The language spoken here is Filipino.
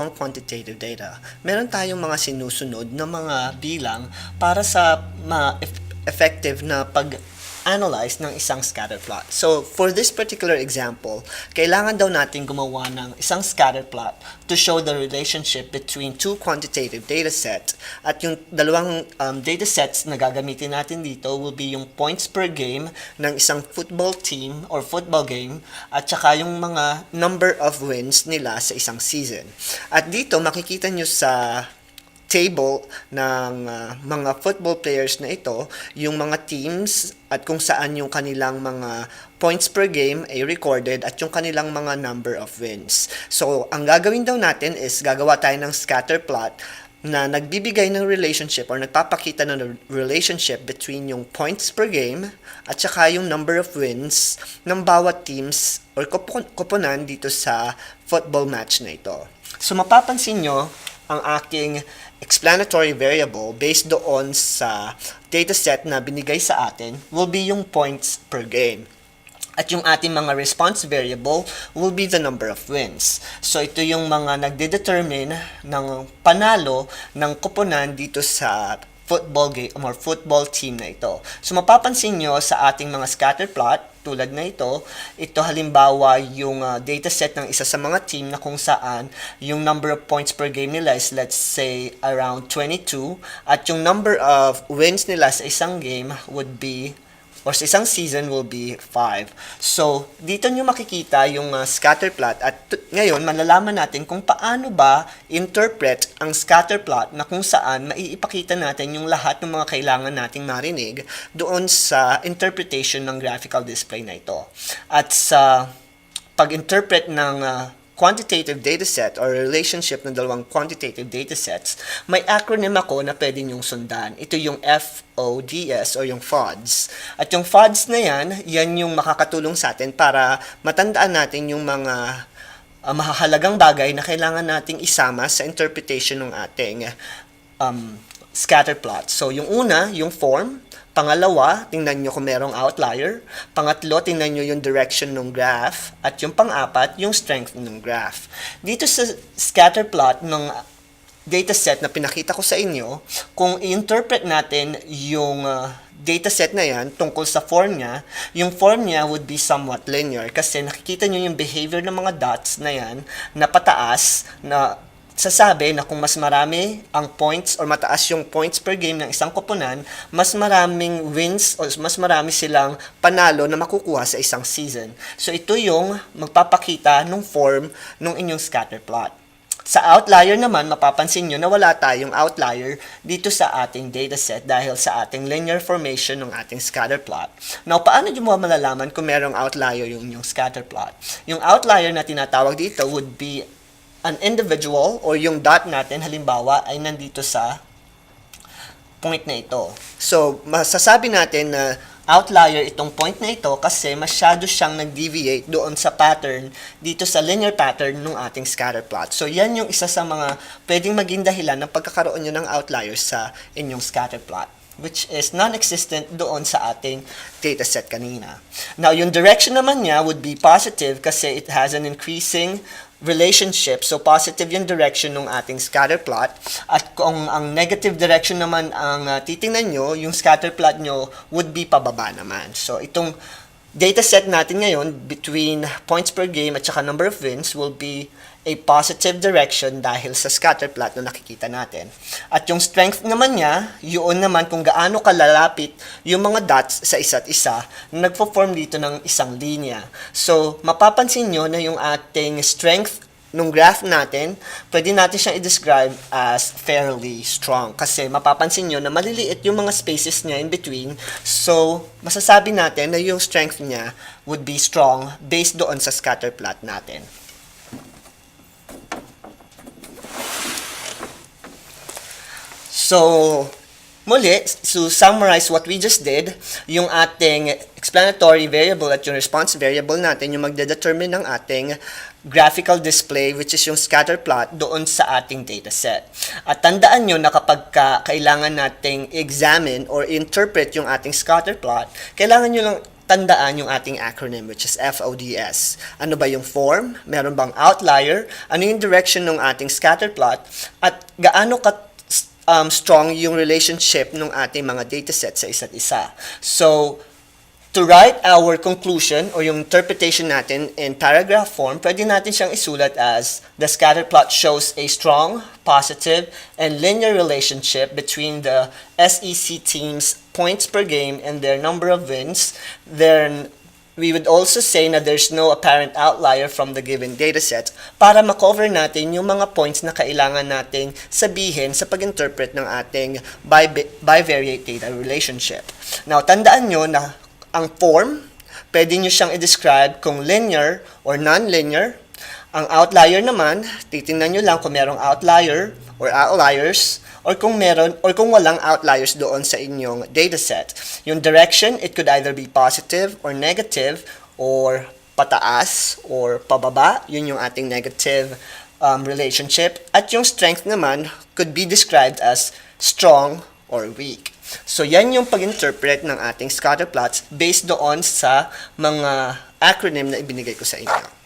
quantitative data, meron tayong mga sinusunod na mga bilang para sa ma-effective na pag-analyze ng isang scatter plot. So, for this particular example, kailangan daw natin gumawa ng isang scatter plot to show the relationship between two quantitative data set at yung dalawang um, data sets na gagamitin natin dito will be yung points per game ng isang football team or football game at saka yung mga number of wins nila sa isang season. At dito makikita nyo sa table ng uh, mga football players na ito, yung mga teams at kung saan yung kanilang mga points per game ay recorded at yung kanilang mga number of wins. So, ang gagawin daw natin is gagawa tayo ng scatter plot na nagbibigay ng relationship or nagpapakita ng relationship between yung points per game at saka yung number of wins ng bawat teams or kupon- kuponan dito sa football match na ito. So mapapansin nyo ang aking explanatory variable based doon sa dataset na binigay sa atin will be yung points per game. At yung ating mga response variable will be the number of wins. So ito yung mga nagde-determine ng panalo ng kuponan dito sa football game or football team na ito. So mapapansin nyo sa ating mga scatter plot tulad na ito, ito halimbawa yung uh, dataset ng isa sa mga team na kung saan yung number of points per game nila is let's say around 22 at yung number of wins nila sa isang game would be or sa isang season will be 5. So, dito nyo makikita yung uh, scatter plot at ngayon malalaman natin kung paano ba interpret ang scatter plot na kung saan maiipakita natin yung lahat ng mga kailangan nating marinig doon sa interpretation ng graphical display na ito. At sa pag-interpret ng uh, quantitative dataset or relationship ng dalawang quantitative datasets, may acronym ako na pwede nyong sundan. Ito yung FODS or yung FODS. At yung FODS na yan, yan yung makakatulong sa atin para matandaan natin yung mga uh, mahahalagang bagay na kailangan nating isama sa interpretation ng ating um, scatter plot. So, yung una, yung form. Pangalawa, tingnan nyo kung merong outlier. Pangatlo, tingnan nyo yung direction ng graph. At yung pang-apat, yung strength ng graph. Dito sa scatter plot ng dataset na pinakita ko sa inyo, kung i-interpret natin yung uh, dataset na yan tungkol sa form niya, yung form niya would be somewhat linear kasi nakikita nyo yung behavior ng mga dots na yan na pataas na sasabi na kung mas marami ang points or mataas yung points per game ng isang koponan, mas maraming wins o mas marami silang panalo na makukuha sa isang season. So ito yung magpapakita ng form ng inyong scatter plot. Sa outlier naman, mapapansin nyo na wala tayong outlier dito sa ating dataset dahil sa ating linear formation ng ating scatter plot. Now, paano nyo mo malalaman kung merong outlier yung inyong scatter plot? Yung outlier na tinatawag dito would be an individual or yung dot natin halimbawa ay nandito sa point na ito. So, masasabi natin na outlier itong point na ito kasi masyado siyang nag-deviate doon sa pattern dito sa linear pattern ng ating scatter plot. So, yan yung isa sa mga pwedeng maging dahilan ng pagkakaroon nyo ng outlier sa inyong scatter plot which is non-existent doon sa ating dataset kanina. Now, yung direction naman niya would be positive kasi it has an increasing relationship. So, positive yung direction ng ating scatter plot. At kung ang negative direction naman ang uh, titingnan nyo, yung scatter plot nyo would be pababa naman. So, itong dataset natin ngayon between points per game at saka number of wins will be a positive direction dahil sa scatter plot na nakikita natin. At yung strength naman niya, yun naman kung gaano kalalapit yung mga dots sa isa't isa na nagpo-form dito ng isang linya. So, mapapansin nyo na yung ating strength nung graph natin, pwede natin siyang i-describe as fairly strong. Kasi mapapansin nyo na maliliit yung mga spaces niya in between. So, masasabi natin na yung strength niya would be strong based doon sa scatter plot natin. So, muli, to summarize what we just did, yung ating explanatory variable at yung response variable natin, yung magdedetermine ng ating graphical display which is yung scatter plot doon sa ating dataset. At tandaan nyo na kapag ka, kailangan nating examine or interpret yung ating scatter plot, kailangan nyo lang tandaan yung ating acronym which is FODS. Ano ba yung form? Meron bang outlier? Ano yung direction ng ating scatter plot? At gaano ka um, strong yung relationship ng ating mga dataset sa isa't isa. So, to write our conclusion or yung interpretation natin in paragraph form, pwede natin siyang isulat as the scatter plot shows a strong, positive, and linear relationship between the SEC team's points per game and their number of wins. Then, we would also say na there's no apparent outlier from the given dataset para makover natin yung mga points na kailangan nating sabihin sa pag-interpret ng ating bi- bivariate data relationship. Now, tandaan nyo na ang form, pwede nyo siyang i-describe kung linear or non-linear. Ang outlier naman, titingnan nyo lang kung merong outlier or outliers or kung meron or kung walang outliers doon sa inyong dataset. Yung direction, it could either be positive or negative or pataas or pababa. Yun yung ating negative um, relationship. At yung strength naman could be described as strong or weak. So, yan yung pag-interpret ng ating scatter plots based doon sa mga acronym na ibinigay ko sa inyo.